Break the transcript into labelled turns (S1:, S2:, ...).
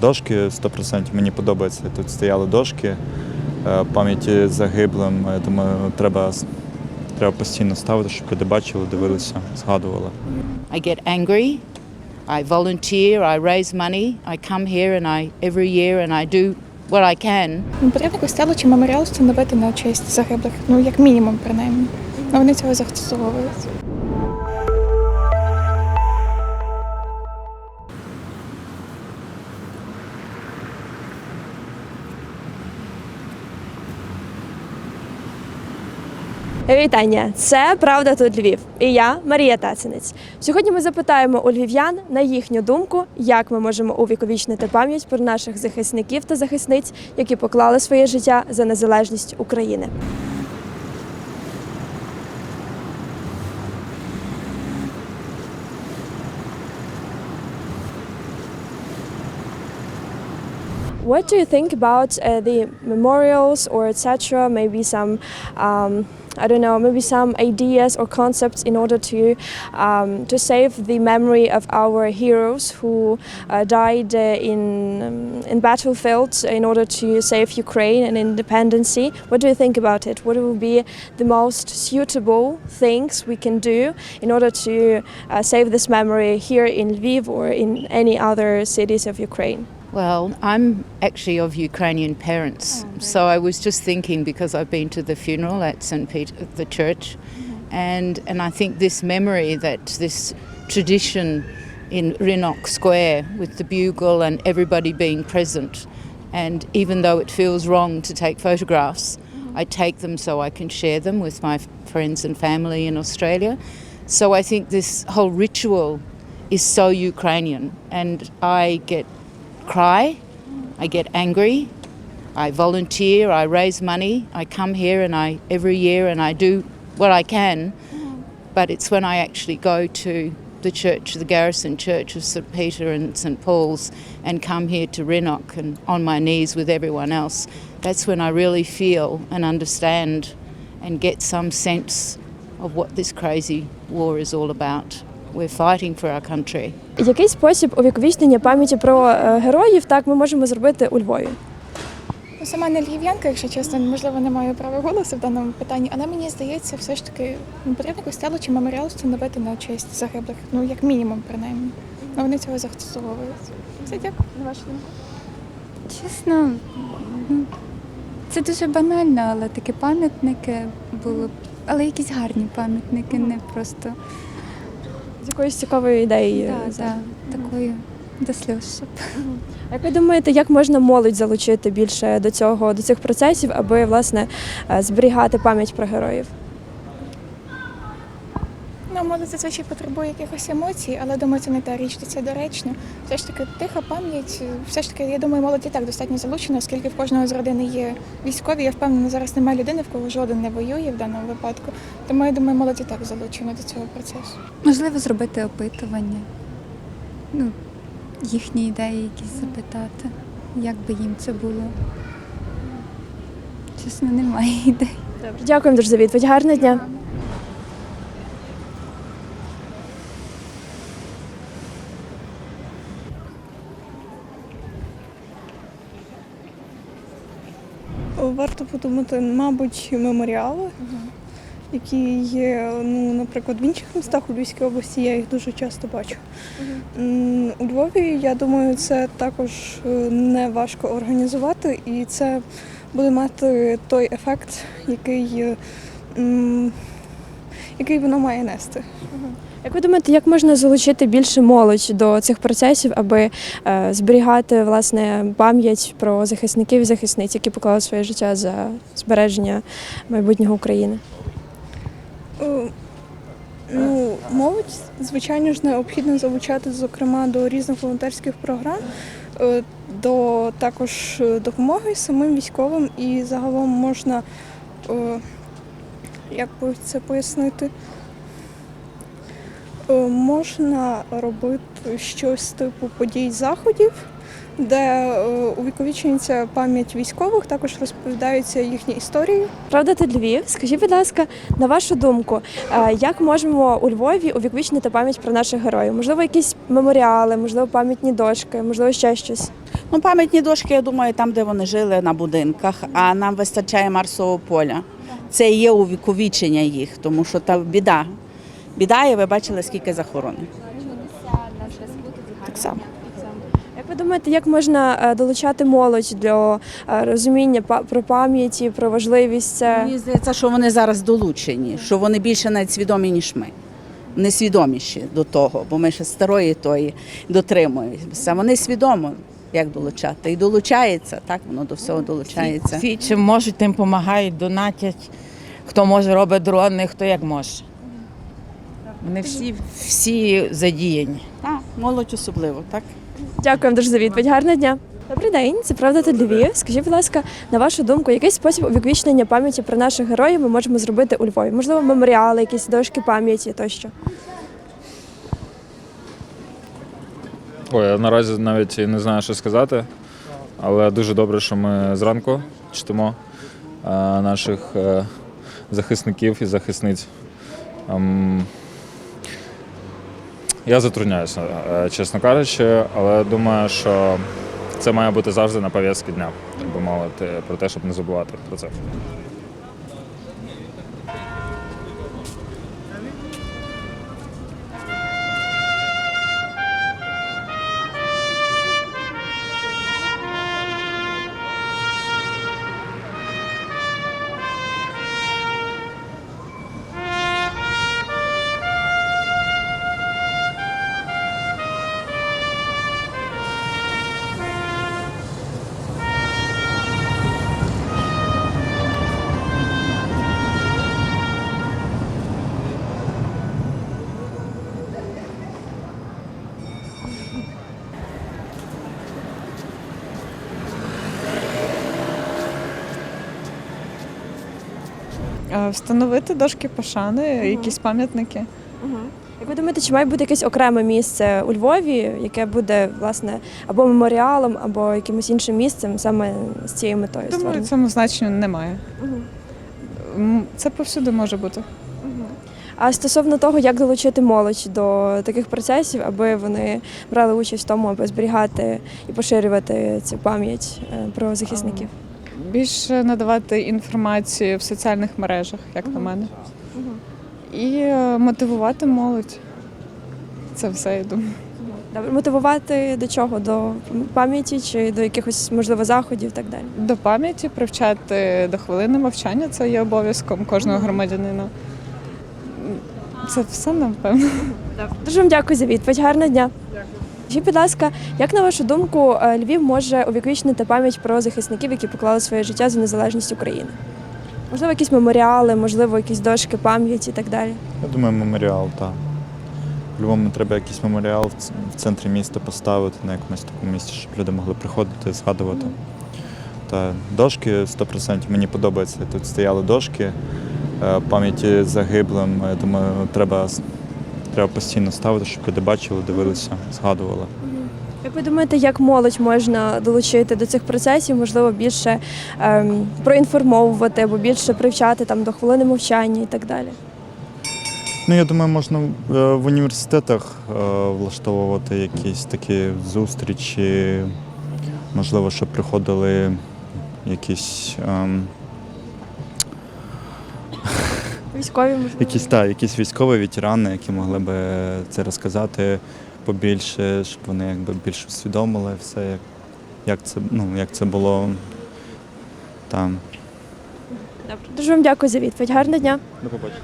S1: дошки 100%. Мені подобається. Тут стояли дошки е, пам'яті загиблим. Я думаю, треба, треба постійно ставити, щоб люди бачили, дивилися, згадували.
S2: I get angry. I volunteer. I raise money. I come here and I every year and I do what I can.
S3: Ну, Потрібно якусь стелу чи меморіал встановити на честь загиблих, ну як мінімум, принаймні. Ну вони цього заслуговують.
S4: Вітання! Це Правда тут Львів. І я Марія Тацинець. Сьогодні ми запитаємо у львів'ян на їхню думку, як ми можемо увіковічнити пам'ять про наших захисників та захисниць, які поклали своє життя за незалежність України. What do you think about uh, the memorials or etc.? Maybe some, um, I don't know, maybe some ideas or concepts in order to um, to save the memory of our heroes who uh, died uh, in um, in battlefields in order to save Ukraine and independency. What do you think about it? What will be the most suitable things we can do in order to uh, save this memory here in Lviv or in any other cities of Ukraine?
S2: Well, I'm actually of Ukrainian parents, oh, so I was just thinking because I've been to the funeral at St. Peter, the church, mm-hmm. and and I think this memory that this tradition in Rinok Square with the bugle and everybody being present, and even though it feels wrong to take photographs, mm-hmm. I take them so I can share them with my friends and family in Australia. So I think this whole ritual is so Ukrainian, and I get cry, I get angry, I volunteer, I raise money, I come here and I every year and I do what I can. But it's when I actually go to the church, the Garrison Church of St Peter and St Paul's, and come here to Renok and on my knees with everyone else. That's when I really feel and understand and get some sense of what this crazy war is all about. We're fighting for our country.
S4: Який спосіб увіковічнення пам'яті про е, героїв так ми можемо зробити у Львові?
S3: Ну, сама не львів'янка, якщо чесно, можливо, не маю права голосу в даному питанні, але мені здається, все ж таки ну, потрібно якусь стелу чи меморіал встановити на честь загиблих, ну як мінімум, принаймні. Ну вони цього заслуговують. Все, дякую на вашу думку.
S5: Чесно, ну, це дуже банально, але такі пам'ятники були. б- Але якісь гарні пам'ятники, не просто
S4: З якоюсь цікавою ідеєю.
S5: да, да, такою до щоб.
S4: А Як ви думаєте, як можна молодь залучити більше до цього, до цих процесів, аби власне е, зберігати пам'ять про героїв?
S3: Молодь зазвичай потребує якихось емоцій, але думаю, це не та річ, це доречно. Все ж таки, тиха пам'ять, все ж таки, я думаю, молодь і так достатньо залучена, оскільки в кожного з родини є військові. Я впевнена, зараз немає людини, в кого жоден не воює в даному випадку. Тому я думаю, молодь і так залучена до цього процесу.
S5: Можливо, зробити опитування, ну, їхні ідеї якісь запитати, як би їм це було. Чесно, немає ідей.
S4: Добре, дякуємо дуже за відповідь. Гарного дня.
S6: Варто подумати, мабуть, меморіали, які є, ну, наприклад, в інших містах у Львівській області, я їх дуже часто бачу. М, У Львові, я думаю, це також е, не важко організувати, і це буде мати той ефект, який, е, м, який воно має нести.
S4: Як ви думаєте, як можна залучити більше молодь до цих процесів, аби е, зберігати власне пам'ять про захисників і захисниць, які поклали своє життя за збереження майбутнього України?
S6: Е, Ну, молодь, звичайно ж, необхідно залучати, зокрема, до різних волонтерських програм, е, до також допомоги самим військовим і загалом можна, як би це пояснити, можна робити щось типу подій заходів, де е, увіковічується пам'ять військових, також розповідаються їхні історії.
S4: Правда, ти Львів? Скажіть, будь ласка, на вашу думку, е, як можемо у Львові увіковічнити пам'ять про наших героїв? Можливо, якісь меморіали, можливо, пам'ятні дошки, можливо, ще щось.
S7: Ну, пам'ятні дошки, я думаю, там, де вони жили на будинках, а нам вистачає Марсового поля. Це є увіковічення їх, тому що та біда. Біда, і ви бачили, скільки захоронень. Так само.
S4: Як ви думаєте, як можна е, долучати молодь до е, розуміння па- про пам'яті, про важливість це?
S7: Мені здається, що вони зараз долучені, що вони більше навіть свідомі, ніж ми. Вони свідоміші до того, бо ми ще старої тої дотримуємося. Вони свідомо, як долучати. І долучається, так, воно до всього долучається.
S8: Всі, чим можуть, тим допомагають, донатять. Хто може, робить дрони, хто як може. Вони всі, всі задіяні.
S7: Так, молодь особливо, так?
S4: Дякуємо дуже за відповідь. Гарного дня. Добрий день, це правда та Львів. Скажіть, будь ласка, на вашу думку, який спосіб увіковічнення пам'яті про наших героїв ми можемо зробити у Львові? Можливо, меморіали, якісь дошки пам'яті тощо.
S9: Ой, я наразі навіть і не знаю, що сказати, але дуже добре, що ми зранку чтимо е, наших е, захисників і захисниць. Ем, я затрудняюся, е, чесно кажучи, але думаю, що це має бути завжди на пов'язці дня, так би мовити, про те, щоб не забувати про це.
S10: Встановити дошки пошани, якісь пам'ятники.
S4: Як ви думаєте, чи має бути якесь окреме місце у Львові, яке буде власне або меморіалом, або якимось іншим місцем саме з цією метою
S10: Думаю,
S4: створено?
S10: цьому значення немає. М, Це повсюди може бути.
S4: А стосовно того, як долучити молодь до таких процесів, аби вони брали участь в тому, аби зберігати і поширювати цю пам'ять е, про захисників.
S10: Більше надавати інформацію в соціальних мережах, як на мене. І е, мотивувати молодь. Це все, я думаю.
S4: Добре, мотивувати до чого? До пам'яті чи до якихось можливо заходів і так далі.
S10: До пам'яті привчати до хвилини мовчання це є обов'язком кожного громадянина. Це все, напевно.
S4: Дуже вам дякую за відповідь. Гарного дня. Скажіть, будь ласка, як на вашу думку, е, Львів може увіковічнити пам'ять про захисників, які поклали своє життя за незалежність України? Можливо, якісь меморіали, можливо, якісь дошки пам'яті і так далі.
S1: Я думаю, меморіал, так. По-любому треба якийсь меморіал в центрі міста поставити на якомусь такому місці, щоб люди могли приходити, згадувати. Та дошки 100% мені подобається. Тут стояли дошки е, пам'яті загиблим. Я думаю, треба, треба постійно ставити, щоб люди бачили, дивилися, згадували.
S4: Як ви думаєте, як молодь можна долучити до цих процесів, можливо, більше ем, проінформовувати або більше привчати там до хвилини мовчання і так далі?
S1: Ну, я думаю, можна е, в університетах е, влаштовувати якісь такі зустрічі, можливо, щоб приходили якісь. ем,
S4: Військові можливо.
S1: Якісь та якісь військові ветерани, які могли би це розказати побільше, щоб вони якби більше усвідомили все, як, як це ну як це було там.
S4: Добре. Дуже вам дякую за відповідь. Гарного дня.
S1: До побачення.